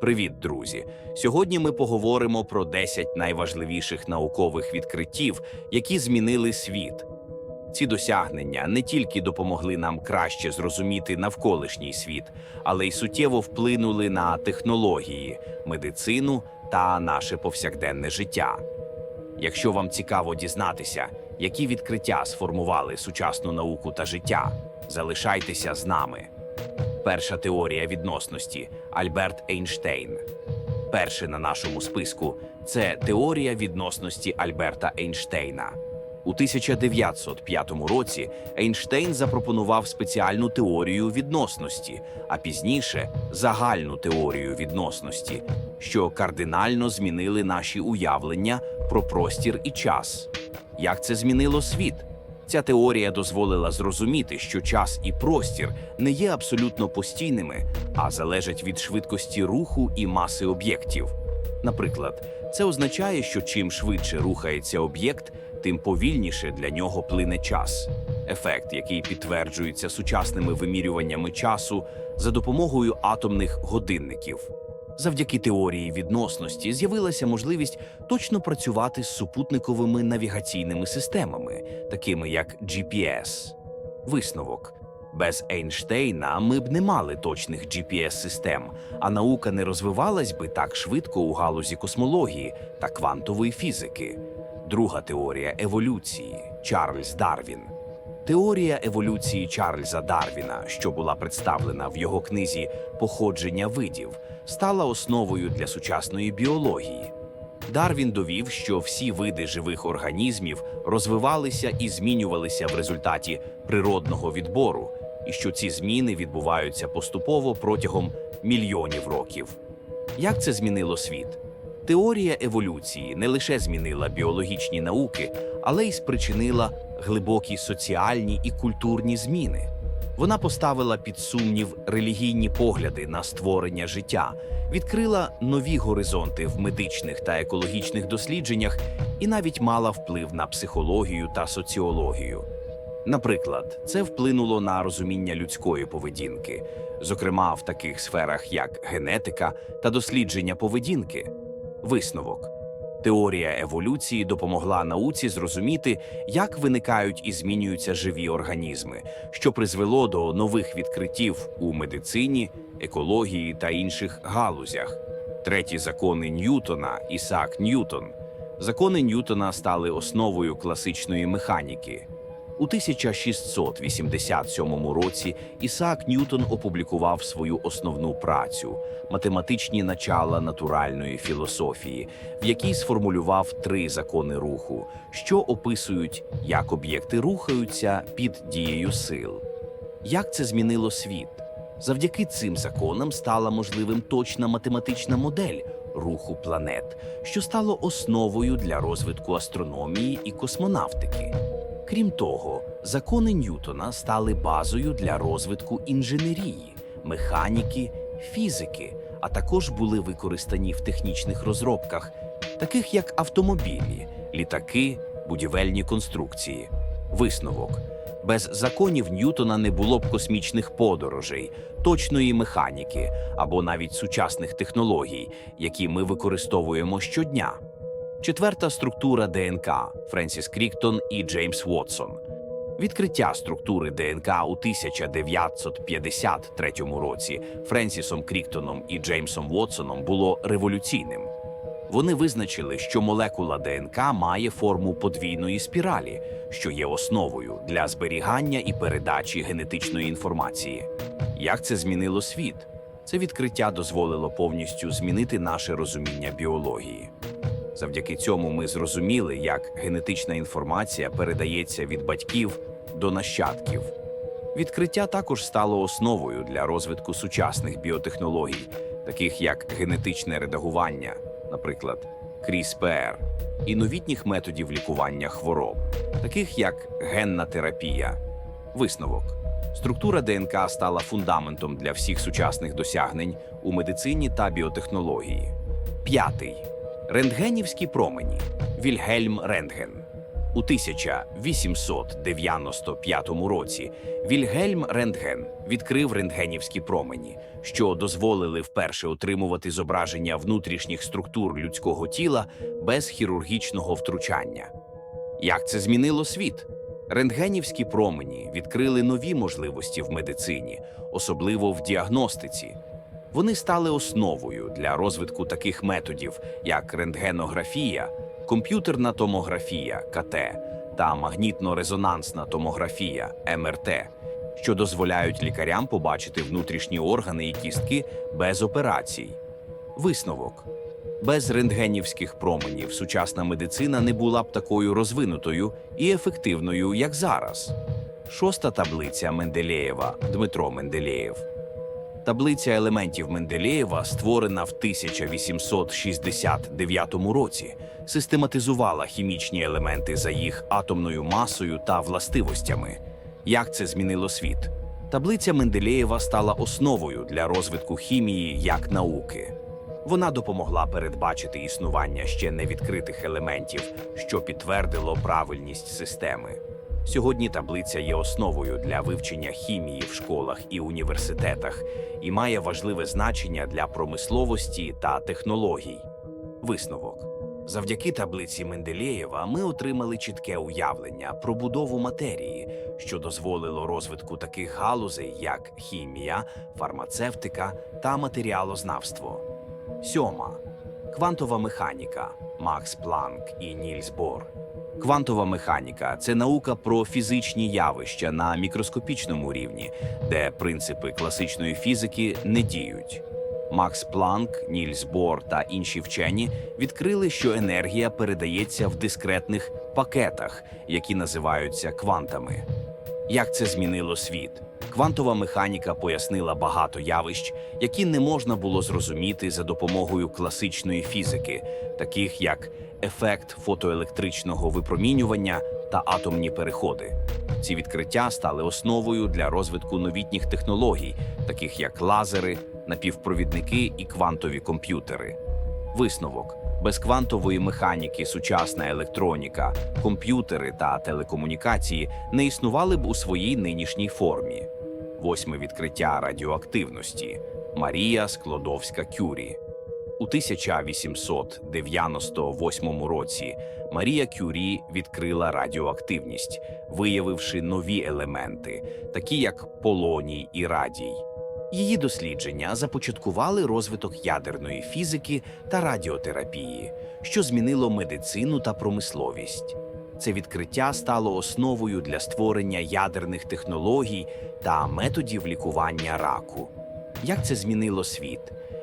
Привіт, друзі! Сьогодні ми поговоримо про 10 найважливіших наукових відкриттів, які змінили світ. Ці досягнення не тільки допомогли нам краще зрозуміти навколишній світ, але й суттєво вплинули на технології, медицину та наше повсякденне життя. Якщо вам цікаво дізнатися, які відкриття сформували сучасну науку та життя, залишайтеся з нами. Перша теорія відносності Альберт Ейнштейн. Перше на нашому списку це теорія відносності Альберта Ейнштейна. У 1905 році Ейнштейн запропонував спеціальну теорію відносності, а пізніше загальну теорію відносності, що кардинально змінили наші уявлення про простір і час. Як це змінило світ? Ця теорія дозволила зрозуміти, що час і простір не є абсолютно постійними, а залежать від швидкості руху і маси об'єктів. Наприклад, це означає, що чим швидше рухається об'єкт, тим повільніше для нього плине час. Ефект, який підтверджується сучасними вимірюваннями часу за допомогою атомних годинників. Завдяки теорії відносності з'явилася можливість точно працювати з супутниковими навігаційними системами, такими як GPS. Висновок. Без Ейнштейна ми б не мали точних GPS-систем, а наука не розвивалась би так швидко у галузі космології та квантової фізики. Друга теорія еволюції Чарльз Дарвін. Теорія еволюції Чарльза Дарвіна, що була представлена в його книзі Походження видів, стала основою для сучасної біології. Дарвін довів, що всі види живих організмів розвивалися і змінювалися в результаті природного відбору, і що ці зміни відбуваються поступово протягом мільйонів років. Як це змінило світ? Теорія еволюції не лише змінила біологічні науки, але й спричинила глибокі соціальні і культурні зміни. Вона поставила під сумнів релігійні погляди на створення життя, відкрила нові горизонти в медичних та екологічних дослідженнях і навіть мала вплив на психологію та соціологію. Наприклад, це вплинуло на розуміння людської поведінки, зокрема в таких сферах, як генетика та дослідження поведінки. Висновок. Теорія еволюції допомогла науці зрозуміти, як виникають і змінюються живі організми, що призвело до нових відкриттів у медицині, екології та інших галузях. Треті закони Ньютона Ісаак Ньютон. Закони Ньютона стали основою класичної механіки. У 1687 році Ісаак Ньютон опублікував свою основну працю математичні начала натуральної філософії, в якій сформулював три закони руху, що описують, як об'єкти рухаються під дією сил. Як це змінило світ? Завдяки цим законам стала можливим точна математична модель руху планет, що стало основою для розвитку астрономії і космонавтики. Крім того, закони Ньютона стали базою для розвитку інженерії, механіки, фізики, а також були використані в технічних розробках, таких як автомобілі, літаки, будівельні конструкції. Висновок. Без законів Ньютона не було б космічних подорожей, точної механіки або навіть сучасних технологій, які ми використовуємо щодня. Четверта структура ДНК Френсіс Кріктон і Джеймс Вотсон. Відкриття структури ДНК у 1953 році Френсісом Кріктоном і Джеймсом Вотсоном було революційним. Вони визначили, що молекула ДНК має форму подвійної спіралі, що є основою для зберігання і передачі генетичної інформації. Як це змінило світ? Це відкриття дозволило повністю змінити наше розуміння біології. Завдяки цьому ми зрозуміли, як генетична інформація передається від батьків до нащадків. Відкриття також стало основою для розвитку сучасних біотехнологій, таких як генетичне редагування, наприклад, CRISPR, і новітніх методів лікування хвороб, таких як генна терапія. Висновок. Структура ДНК стала фундаментом для всіх сучасних досягнень у медицині та біотехнології. П'ятий. Рентгенівські промені Вільгельм Рентген. У 1895 році Вільгельм Рентген відкрив рентгенівські промені, що дозволили вперше отримувати зображення внутрішніх структур людського тіла без хірургічного втручання. Як це змінило світ? Рентгенівські промені відкрили нові можливості в медицині, особливо в діагностиці. Вони стали основою для розвитку таких методів, як рентгенографія, комп'ютерна томографія КТ та магнітно-резонансна томографія МРТ, що дозволяють лікарям побачити внутрішні органи і кістки без операцій. Висновок. Без рентгенівських променів сучасна медицина не була б такою розвинутою і ефективною, як зараз. Шоста таблиця Менделєєва Дмитро Менделєєв. Таблиця елементів Менделєєва, створена в 1869 році, систематизувала хімічні елементи за їх атомною масою та властивостями. Як це змінило світ? Таблиця Менделєєва стала основою для розвитку хімії як науки. Вона допомогла передбачити існування ще невідкритих елементів, що підтвердило правильність системи. Сьогодні таблиця є основою для вивчення хімії в школах і університетах і має важливе значення для промисловості та технологій. Висновок. Завдяки таблиці Менделєєва ми отримали чітке уявлення про будову матерії, що дозволило розвитку таких галузей, як хімія, фармацевтика та матеріалознавство. Сьома квантова механіка Макс Планк і Нільс Бор. Квантова механіка це наука про фізичні явища на мікроскопічному рівні, де принципи класичної фізики не діють. Макс Планк, Нільс Бор та інші вчені відкрили, що енергія передається в дискретних пакетах, які називаються квантами. Як це змінило світ? Квантова механіка пояснила багато явищ, які не можна було зрозуміти за допомогою класичної фізики, таких як ефект фотоелектричного випромінювання та атомні переходи. Ці відкриття стали основою для розвитку новітніх технологій, таких як лазери, напівпровідники і квантові комп'ютери. Висновок без квантової механіки сучасна електроніка, комп'ютери та телекомунікації не існували б у своїй нинішній формі. Восьме відкриття радіоактивності Марія Склодовська Кюрі. У 1898 році Марія Кюрі відкрила радіоактивність, виявивши нові елементи, такі як полоній і радій. Її дослідження започаткували розвиток ядерної фізики та радіотерапії, що змінило медицину та промисловість. Це відкриття стало основою для створення ядерних технологій та методів лікування раку. Як це змінило світ?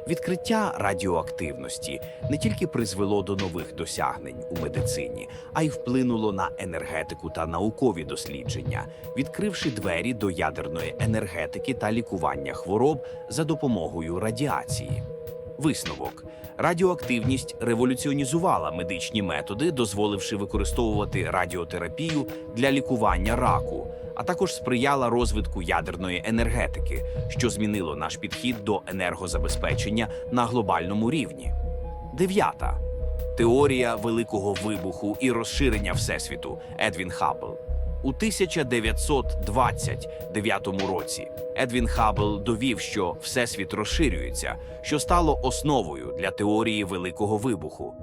Відкриття радіоактивності не тільки призвело до нових досягнень у медицині, а й вплинуло на енергетику та наукові дослідження, відкривши двері до ядерної енергетики та лікування хвороб за допомогою радіації. Висновок радіоактивність революціонізувала медичні методи, дозволивши використовувати радіотерапію для лікування раку, а також сприяла розвитку ядерної енергетики, що змінило наш підхід до енергозабезпечення на глобальному рівні. Дев'ята теорія великого вибуху і розширення всесвіту Едвін Хаббл. У 1929 році Едвін Хаббл довів, що всесвіт розширюється, що стало основою для теорії великого вибуху.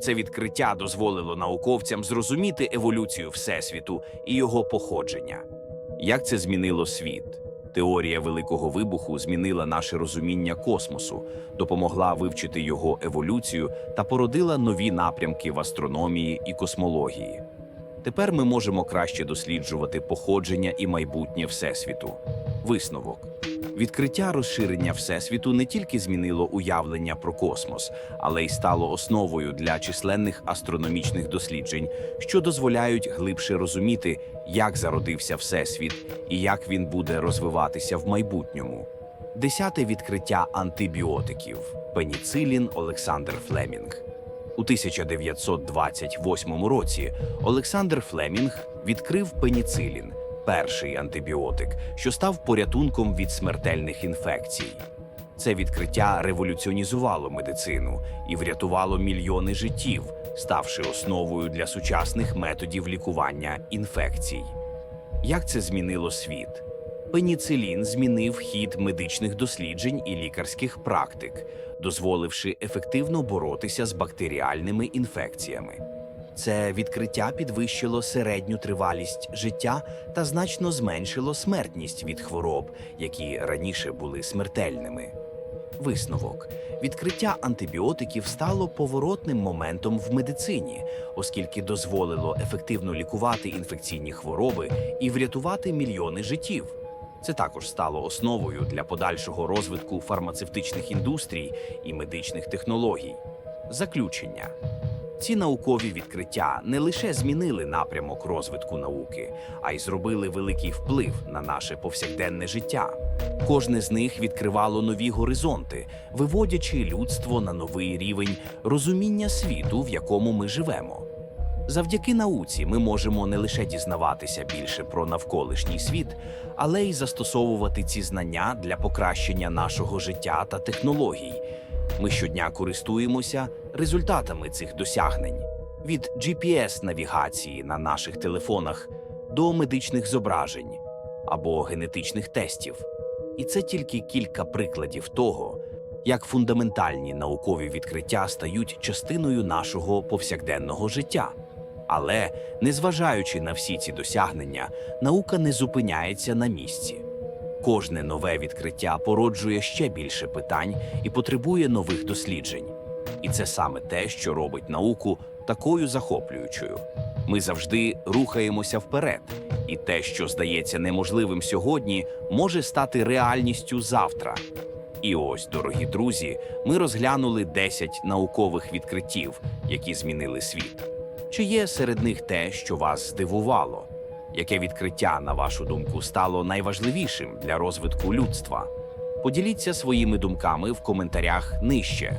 Це відкриття дозволило науковцям зрозуміти еволюцію всесвіту і його походження. Як це змінило світ? Теорія великого вибуху змінила наше розуміння космосу, допомогла вивчити його еволюцію та породила нові напрямки в астрономії і космології. Тепер ми можемо краще досліджувати походження і майбутнє Всесвіту. Висновок. Відкриття розширення Всесвіту не тільки змінило уявлення про космос, але й стало основою для численних астрономічних досліджень, що дозволяють глибше розуміти, як зародився Всесвіт і як він буде розвиватися в майбутньому. Десяте відкриття антибіотиків пеніцилін Олександр Флемінг. У 1928 році Олександр Флемінг відкрив пеніцилін, перший антибіотик, що став порятунком від смертельних інфекцій. Це відкриття революціонізувало медицину і врятувало мільйони життів, ставши основою для сучасних методів лікування інфекцій. Як це змінило світ? Пеніцилін змінив хід медичних досліджень і лікарських практик, дозволивши ефективно боротися з бактеріальними інфекціями. Це відкриття підвищило середню тривалість життя та значно зменшило смертність від хвороб, які раніше були смертельними. Висновок: відкриття антибіотиків стало поворотним моментом в медицині, оскільки дозволило ефективно лікувати інфекційні хвороби і врятувати мільйони життів. Це також стало основою для подальшого розвитку фармацевтичних індустрій і медичних технологій. Заключення. Ці наукові відкриття не лише змінили напрямок розвитку науки, а й зробили великий вплив на наше повсякденне життя. Кожне з них відкривало нові горизонти, виводячи людство на новий рівень розуміння світу, в якому ми живемо. Завдяки науці ми можемо не лише дізнаватися більше про навколишній світ, але й застосовувати ці знання для покращення нашого життя та технологій. Ми щодня користуємося результатами цих досягнень від GPS-навігації на наших телефонах до медичних зображень або генетичних тестів. І це тільки кілька прикладів того, як фундаментальні наукові відкриття стають частиною нашого повсякденного життя. Але, незважаючи на всі ці досягнення, наука не зупиняється на місці. Кожне нове відкриття породжує ще більше питань і потребує нових досліджень. І це саме те, що робить науку такою захоплюючою. Ми завжди рухаємося вперед, і те, що здається неможливим сьогодні, може стати реальністю завтра. І ось, дорогі друзі, ми розглянули 10 наукових відкриттів, які змінили світ. Чи є серед них те, що вас здивувало? Яке відкриття, на вашу думку, стало найважливішим для розвитку людства? Поділіться своїми думками в коментарях нижче.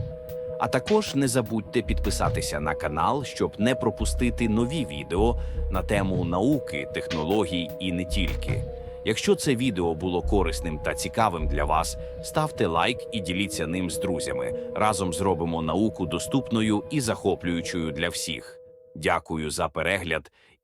А також не забудьте підписатися на канал, щоб не пропустити нові відео на тему науки, технологій і не тільки. Якщо це відео було корисним та цікавим для вас, ставте лайк і діліться ним з друзями. Разом зробимо науку доступною і захоплюючою для всіх. Дякую за перегляд